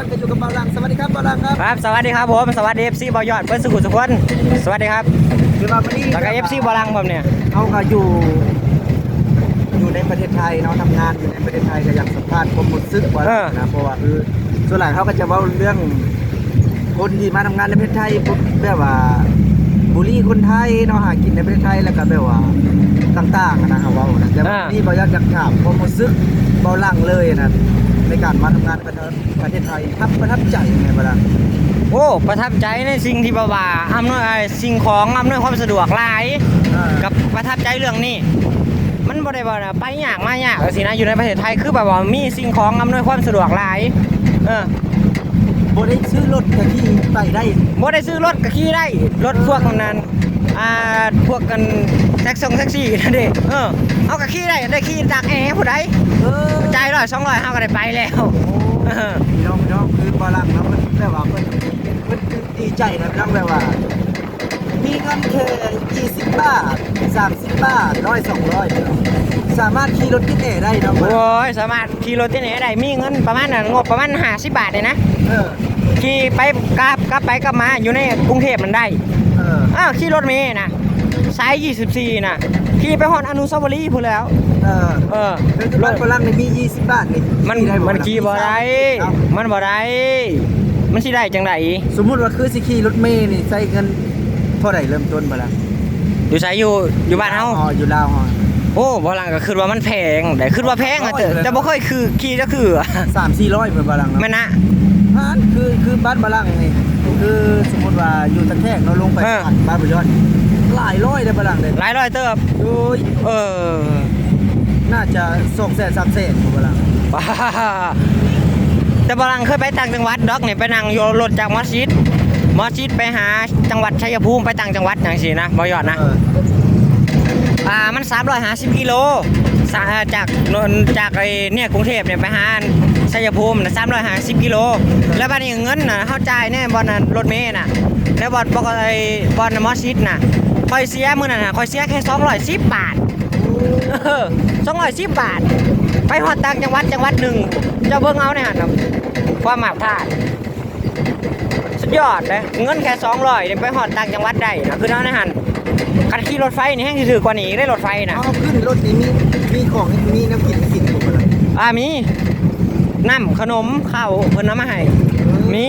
ยันก็อยู่กับเบาลังสวัสดีครับเบาลังครับครับ สวัสดีครับผม สวัสดีเอฟซีบอยอดเพื่อนสุขุมสุขนสวัสดีครับคือว่าวันนี้แล้วก็เอฟซีบอลังผมเนี่ยเขาก็อยู่ อยู่ในประเทศไทยเนาะทำงานอยู่ในประเทศไทยก็อยากสัมภาษณ์ความรู้สึกว่านะเพราะว่าคือส่วนหลายเขาก็จะเว้าเรื่องคนที่มาทำงานในประเทศไทยปุ๊บแบบว่าบุรีคนไทยเนาะหากินในประเทศไทยแล้วก็แบบว่าต่างๆนะครับเว่านะแต่ว่านี่บอยากจะถามความรู้สึกเบาลังเลยนะ ในการมาทำงานในประเทศไทยทับประทับใจยังไงบ้างโอ้ประทับใจในสิ่งที่บ่าว่าอำนวยสิ่งของอำนวยความสะดวกหลาย กับประทับใจเรื่องนี้ มันบ่ได้บ่าไปยากมายากสินะอยู่ในประเทศไทยคือแบบว่ามีสิ่งของอำนวยความสะดวกหลายเออโบได้ซื้อรถแต่ที่ไปได้บ่ได้ซื้อรถก็ขี่ได้รถพวกนั้นอ่าพวกกันแท็กซี่แท็กซี่นั่นเด้เออเอาก็ขี่ได้ได้ขี่จากแอร์ผู้ใด เออจ่ายร้อยสองร้อยเฮาก็ได้ไปแล้วเออพี่น้องพี่น้องคือบอลังเนาะมันแบบว่าเพิ่นเพิ่นดีใจนะพี่น้องแบบว่า มีเงินแค่20บาท30บาทร้อยสองร้อยพี่น้องสามารถขี่รถที่ไหนได้เนาะโอ้ยสามารถขี่รถที่ไหนได้มีเงินประมาณนั้นงบประมาณ50บาทเลยนะเออขี่ไปกลับกลับไปกลับมาอยู่ในกรุงเทพมันได้เอออ้าวขี่รถเมล์นะสาย24นะ ขี่ไปฮอดอนุสาวรีย์พู้นแล้ว เออเออคือที่บ้านบอลังนี่มี 20 บาทนี่มันขี่ได้มันขี่บ่ได้เอ้ามันบ่ได้มันสิได้จังไดสมมุติว่าคือสิขี่รถเมล์นี่ใช้เงินเท่าไหร่เริ่มต้นบ่ล่ะอยู่ไสอยู่อยู่บ้านเฮาอ๋ออยู่ลาวฮะโอ้บ่ลังก็คิดว่ามันแพงแต่คิดว่าแพงอะแต่แต่บ่ค่อยคือขี่จะคือ3 400เพิ่นบอลังเนาะ แม่นนะ ฮานคือคือบ้านบาลังนี่คือสมมติว่าอยู่ตะแคงเราลงไปเออผ่านบ้านบุญยอด หลายร้อยได้บาลังเลยหลายร้อยเติบโอ้ยเออ น่าจะสองแสนสามแสนบาลังว้าแต่บาลังเคยไปต่างจังหวัดดอกนี่ไปนั่งอยู่รถจากมัสยิดมัสยิดไปหาจังหวัดชัยภูมิไปต่างจังหวัดอย่างสินะบ่ยอดนะเอออ่ามัน350กิโลสาจากนนจากไอ้เนี่ยกรุงเทพเนี่ยไปหาชัยภูมินะ350กิโลแล้วบัดนี้เงินน่ะเฮาจ่ายแน่บ่น่ะรถเมล์น่ะแล้วบ่บ่ไอ้บ่อนมัสยิดน่ะ ค่อยเสียมื้อนั้นน่ะค่อยเสียแค่210บาทเออสองร้อยสิบบาท ไปหอดต่างจังหวัดจังหวัดหนึ่งเจะเบิ่งเอาเนี่ยครับความหมาบท่าดสุดยอดเลยเงินแค่สองร้อยไปหอดต่างจังหวัดได้นะคือเอาในหันคันขี่รถไฟนี่แห้งที่ถือกว่านี้ได้รถไฟนะเอาขึ้นรถนี่มีมีของมีน้ำกินกินบาลังอ่ามีน้ำขนมข้าวเพิ่นน้ำมาให้ มี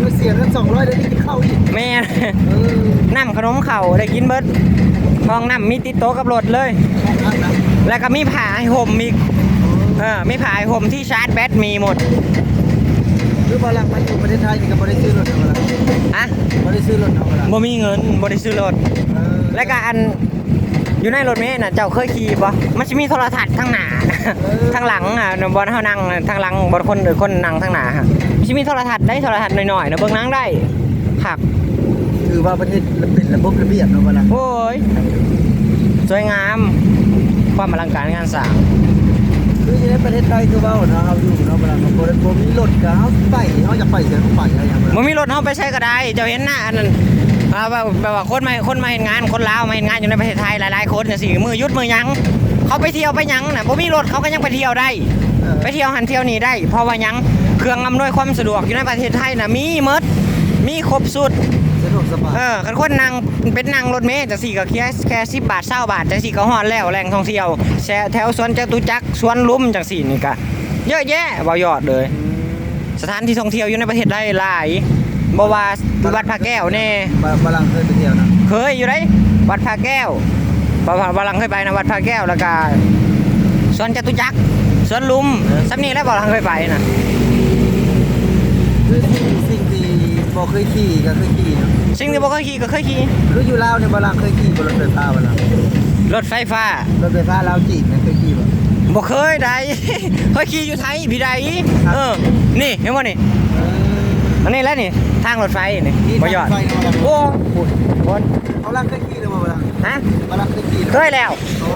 มีเสียเงินสองร้อยได้กินข้าวอีกแม่นเออน้ำขนมข้าวได้กินเบิดห้องน้ำมีติดโต๊ะกับรถเลยข้างนะแล้วก็มีผ้าให้ห่มมีเออมีผ้าให้ห่มที่ชาร์จแบตมีหมดคือบาลังมาอยู่ประเทศไทยนี่ก็บ่ได้ซื้อรถนะบาลังอะบ่ได้ซื้อรถนะบาลังบ่มีเงินบ่ได้ซื้อรถเออและก็อันอยู่ในรถเมล์น่ะเจ้าเคยขี่บ่มันสิมีโทรทัศน์ทางหน้าทางหลังอะบ่เฮานั่งทางหลังบ่คนหรือคนนั่งทางหน้า ฮะสิมีโทรทัศน์ได้โทรทัศน์หน่อยๆนะเบิ่งหนังได้คักถือว่าประเทศเป็นระบบระเบียบเนาะบาลังโอ้ยสวยงาม ความอลังการงานสร้างคืออยู่ในประเทศไทยคือเว่าเนาะเฮาอยู่เนาะเวลาเราบ่ได้บ่มีรถก็เฮาไปเฮาอยากไปเสียเขาไปอะไรอย่างเงี้ยบ่มีรถเฮาไปใช้ก็ได้เจ้าเห็นหน้าอันนั้นอ่าแบบแบบว่าคนมาคนมาเห็นงานคนลาวมาเห็นงานอยู่ในประเทศไทยหลายๆคนจังซี่มือหยุดมือหยังเขาไปเที่ยวไปหยังน่ะบ่มีรถเขาก็ยังไปเที่ยวได้เออไปเที่ยวหันเที่ยวนี้ได้ เพราะว่าหยัง เครื่องอำนวยความสะดวกอยู่ในประเทศไทยนะมีหมดมีครบสุดสะดวกสบายเออคันคนนั่งเป็นนั่งรถเมล์จังสี่ก็แค่แค่สิบบาทเศร้าบาทจังสี่ก็ฮอดแล้วแหล่งท่องเที่ยวแช่แถวสวนจตุจักรสวนลุมจังสี่นี่ก็เยอะแยะบ่ยอดเลย สถานที่ท่องเที่ยวอยู่ในประเทศไทยหลายบ่ว่าวัดพระแก้วแน่บาบาลังเคยไปเที่ยวนะเคยอยู่ได้วัดพระแก้วบ่ว่าบ่ลังเคยไปนะวัดพระแก้วแล้วก็สวนจตุจักรสวนลุมสำนี้แล้วบ่ลังเคยไปนะ คือสิ่งสิ่งที่ บ่เคยขี่ก็เคยขี่เนาะสิ่งที่บ่เคยขี่ก็เคยขี่คืออยู่ลาวเนี่ยบาลังเคยขี่บนรถไฟฟ้าบาลังรถไฟฟ้ารถไฟฟ้าลาวจีบเนี่ยเคยขี่บ่บ่เคยได้เคยขี่อยู่ไทยพี่ใดเออนี่เห็นบ่นี่เอออันนี้แหล้วนี่ทางรถไฟนี่นี่บ่ยอดทางรถไฟเนาะโอ้โหคนเขาลังเคยขี่เลยบ่บาลังฮะบาลังเคยขี่เคยแล้วโอ้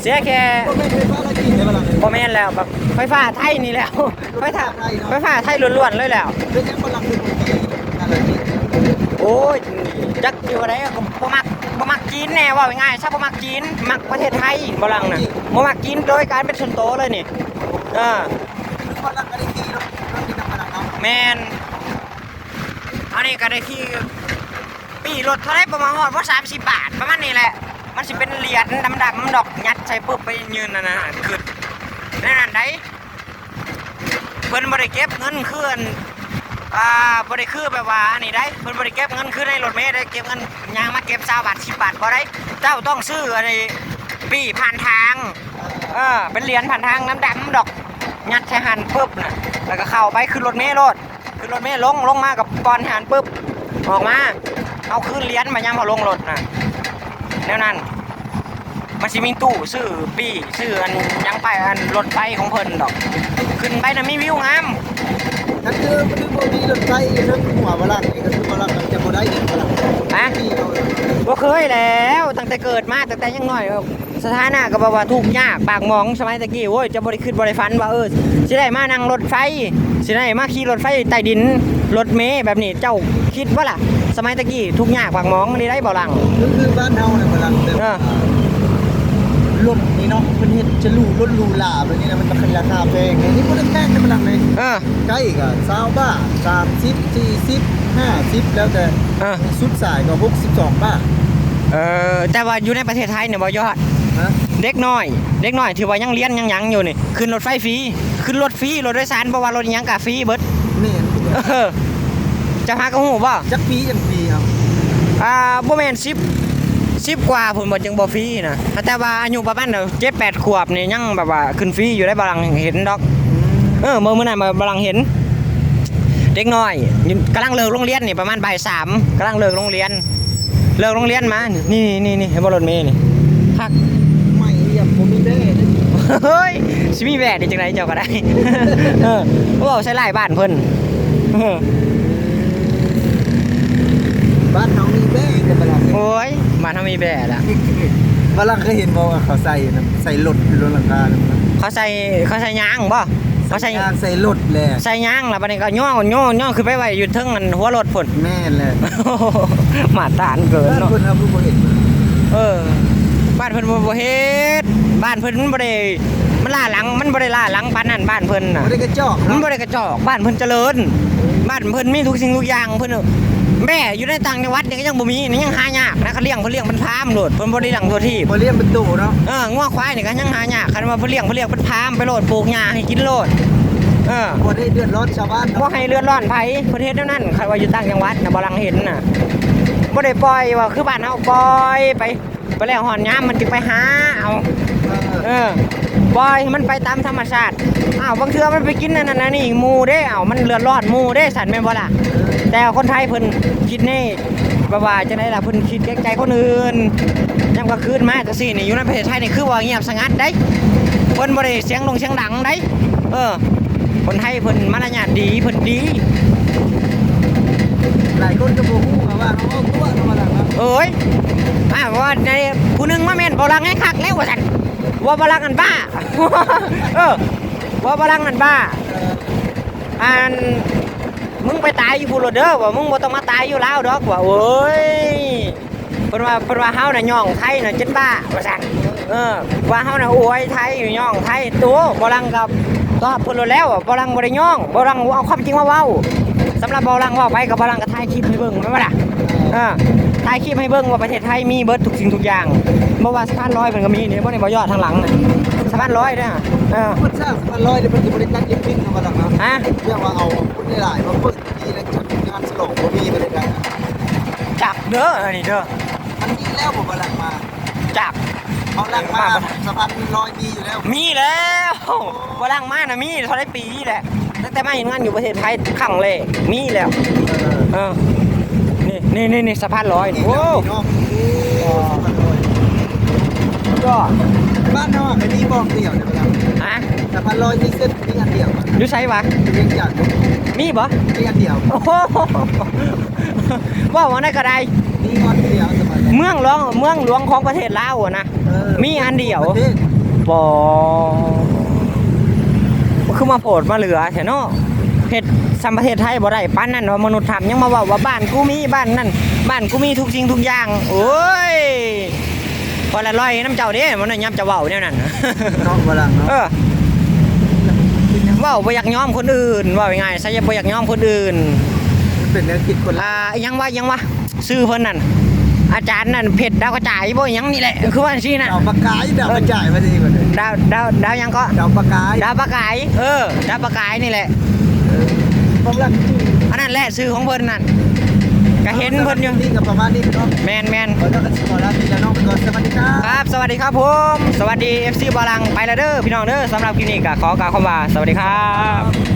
เสียแค่บ่เคยไฟฟ้าลาวจีบเลยบาลังบ่แม่นแล้วแบบไฟฟ้าไทยนี่แล้วไฟฟ้าไฟฟ้าไทยล้วนๆเลยแล้ว โอ้ยจักอยู่ไดก็บ่มักบ่มักจีนแน่ว่าง่ายๆซะบ่มักจีนมักประเทศไทยบ่ลังน่ะบ่มักจีนโดยการเป็นส่วนตัวเลยนี่ออคือบาลังก็ได้ขี่รถรถที่นบาลังแมนอันนี้ก็ได้ที่ปีรถเท่าไรประมาณหอดว่าสามสิบบาทประมาณนี้แหละ มันสิเป็นเหรียญดำๆดอกยัดใส่ปุ๊บไปยืนนั่นนะขึ้นนั่นนั่นได้เพิ่นบ่ได้เก็บเงินคืน อ่าบ่ได้คือแบบว่าอันนี้ได้เพิ่นบ่ได้เก็บเงินคืนในรถเมล์ได้เก็บเงินยางมาเก็บ20บาท10บบาทบ่ได้เจ้าต้องซื้ออันนี้ปีผ่านทางเออเป็นเหรียญผ่านทางน้ำดำดอกยัดใส่หันปุ๊บนะแล้วก็เข้าไปขึ้นรถเมล์รถขึ้นรถเมล์ลงลงมากับก่อนหันปุ๊บออกมาเอาขึ้นเหรียญมายามเอาลงรถนะแนวนั้นมันสิมีตู้ซื้อปีซื้ออันยังไปอันรถไฟของเพิ่นดอก ขึ้นไปนะมีวิวงาม ถ้าคือคือบ่มีรถไฟเรื่องหัวบลังนี่ก็คือบลังมันจะบ่ได้เงินบลังฮะ ที่เราบ่เคยแล้วตั้งแต่เกิดมาตั้งแต่ยังน้อยสถานะก็บอกว่าทุกข์ยากปากหมองสมัยตะกี้โว้ยจะบ่ได้ขึ้นบ่ได้ฝันว่าเออสิได้มานั่งรถไฟสิได้มาขี่รถไฟใต้ดินรถเมล์แบบนี้เจ้าคิดว่าล่ะ สมัยตะกี้ทุกข์ยากปากหมองนี่ได้บ่ลัง คือคือบ้านเฮาเนี่ยบลังแบบเออรถนี่เนาะเพิ่นเฮ็ดจะหรูรถหรูหราแบบนี้นะมันราคาแพงไงนี่บ่ได้แพงนะบลังเลยเออใกล้ก็20บาท30 40 50แล้วแต่เออสุดสายก็62บาทเออแต่ว่าอยู่ในประเทศไทยเนี่ยบ่ยอดนะเด็กน้อย เด็กน้อยถือว่ายังเรียนยังหยังอยู่นี่ขึ้นรถไฟฟรีขึ้นรถฟรีรถโดยสารบ่ว่ารถอิหยังก็ฟรีเบิดแม่นเออจะหากระหูบ่จักปีจังปีครับอ่าบ่แม่น10 10กว่าพุ่นบ่จึงบ่ฟรีนะแต่ว่าอายุประมาณ7 8ขวบนี่ยังแบบว่าขึ้นฟรีอยู่ได้บาลังเห็นดอก เออเมื่อมื้อนั้นมาบาลังเห็น เด็กน้อยกำลังเลิกโรงเรียนนี่ประมาณบ่ายสามกำลังเลิกโรงเรียน เลิกโรงเรียนมา นี่นี่นี่เห็นบ่รถเมล์นี่คักไม่เรียบบ่มีเด้เด้เฮ้ยสิมีแหวนได้จังไดเจ้าก็ได้เออเขาบอกใช้หลายบ้านเพิ่นเออบ้านเฮามีเด้แต่บลังเนี่ยโอ้ยบ้านเฮามีแบดอะบลังเคยเห็นบ่ว่าเขาใส่นะใส่รถอยู่รถหลังคานะเขาใส่เขาใส่ยางบ่ เขาใส่ ยางใส่รถแหละใส่ยางแล้วบัดนี้ก็ย่อย่อย่อขึ้นไปไว้อยู่เทึงอันหัวรถพุ่น แม่นแหละมาตรฐานเกินบ้านเนาะคนครับผู้บ่เห็นเออ บ้านเพิ่นบ่บ่เฮ็ด บ้านเพิ่นมันบ่ได้มันล่าหลัง มันบ่ได้ล่าหลังปานนั้นบ้านเพิ่นน่ะ บ่ได้กระจอกมันเนาะบ่ได้กระจอก บ้านเพิ่นเจริญ บ้านเพิ่นมีทุกสิ่งทุกอย่างเพิ่น แม่อยู่ในต่างจังหวัดนี่ก็ยังบ่มีนี่ยังหายากนะเขาเลี้ยงเพิ่นเลี้ยงเป็นพามโลดเพิ่นบ่ได้เลี้ยงตัวที่บ่เรียนเป็นตู้เนาะเอองัวควายนี่ก็ยังหายากคันว่าเพิ่นเลี้ยงเพิ่นเลี้ยงเป็นพามไปโลดปลูกหญ้าให้กินโลดเออบ่ได้เดือดร้อนชาวบ้านบ่ให้เลือดร้อนไผประเทศนั้นนั้นคันว่าอยู่ต่างจังหวัดน่ะบ่ลังเห็นน่ะบ่ได้ปล่อยว่าคือบ้านเฮาปล่อยไปไปแล้วหอนยามมันจึงไปหาเอาเออ เออปล่อยมันไปตามธรรมชาติอ้าวบางเทื่อมันไปกินนั่นน่ะนี่หมูเด้อ้าวมันเลือดรอนหมูเด้สันแม่นบ่ล่ะแต่คนไทยเพิ่นคิดนี่บบว่าจังได้ล่ะเพิ่นคิดเกงใจคนอื่นยามกลางคืนมาจังซี่นี่อยู่ในประเทศไทยนี่คือว่าเงียบสงัดได้เพิ่นบ่ได้เสียงลงเสียงดังได้เออ คนไทยเพิ่นมารยาทดีเพิ่นดีหลายคนก็บ่ฮู้ว่าเขาเอาตัวธรรมดาเอ้ยอ้าวว่าในผู้นึงมาแม่นบ่รังให้คักแล้วว่าซั่น ว่าบ่รังกันบ้า เออว่าบ่รังกันบ้าอันมึงไปตายอยู่พูโรเด้อว่ามึงบ่ต้องมาตายอยู่ลาวดอกว่าโอ้ยเพิ่นว่าเพิ่นว่าเฮาน่ะย่องไทยน่ะเจ็ดบ้าว่าซั่นเออว่าเฮาน่ะอวยไทยอยู่ย่องไทยตัวบ่รังกับตอบเพิ่นโลดแล้วว่าบ่รังบ่ได้ย่องบ่รังเอาความจริงมาเว้าสำหรับบ่รังเว้าไปก็บ่รังก็ถ่ายคลิปให้เบิ่งแม่นบ่ล่ะเออ ถ่ายคลิปให้เบิ่งว่าประเทศไทยมีเบิดทุกสิ่งทุกอย่างบ่ว่าสะพานลอยเพิ่นก็มีนี่บ่ได้บ่ยอดทางหลังน่ะสะพานลอยเด้อเออพูดซะมันลอยเดี๋ยวมันจะบ่ได้ตัดลิฟต์ธรรมดาครับฮะเรียกว่าเอาคนหลายๆมาเปิดทีแล้วจัดงานฉลองบ่มีบ่ได้กันจับเด้ออันนี้เด้อมันมีแล้วบ่บ่หลังมาจับเขาหลังมาสะพานลอยมีอยู่แล้ว มีแล้วบลังมานะมีเท่าไรปีแหละตั้งแต่มาเห็นงานอยู่ประเทศไทยครั้งเลยมีแล้ว เออเออ นี่นี่นี่นี่สะพานลอยนี่โอ้โอ้สะพานลอยก็บ้านเฮาอะก็มีบอกเดียวเนี่ยบ่ล่ะฮะสะพานลอยมีเส้นมีอันเดียวอะอยู่ใช่ปะเรียงจากมีบ่มีอันเดียวโอ้โหว่าวันนั้นก็ได้มีอันเดียวสะพานลอยเมืองหลวงเมืองหลวงของประเทศลาวอะนะเออมีอันเดียวประทศ ปอคือมาโผดมาเหลือแถเนาะ เฮ็ดสัมประเทศไทยบ่ได้ปานนั้นว่ามนุษย์ทำยังมาเว่าว่าบ้านกูมีบ้านนั่นบ้านกูมีทุกสิ่งทุกอย่าง โอ้ยพอละร้อยน้ำเจ้าเด้มันน่ะยับจะเว้าแนวนั้นเนาะบ่ล่ะเนาะเออเป็นยังเว่าบ่อยากยอมคนอื่นเว่าง่ายๆซะอย่าบ่อยากยอมคนอื่นมันเป็นแนวคิดคนละอ่ายังว่ายังว่าซื้อเพิ่นนั่นอาจารย์นั่นเพชรดาวกระจายบ่ยังนี่แหละคือว่าซี่น่ะดาวประกายดาวกระจายมาดีกว่าเลยดาวดาวดาวยังก็ดาวประกายดาวประกายเออดาวประกายนี่แหละ ผมรักจริงอันนั้นแหละซื้อของเพิ่นนั่นก็เห็นเพิ่นอยู่นี่กับประมาณนี้เนาะแมนแมนขอเลิกกันสิขอลาพี่แล้วน้องไปก่อนสวัสดีครับครับ สวัสดีครับผมสวัสดี FC บอลังไปแล้วเด้อพี่น้องเด้อสำหรับคลิปนี้ก็ขอกล่าวคำว่าสวัสดีครับ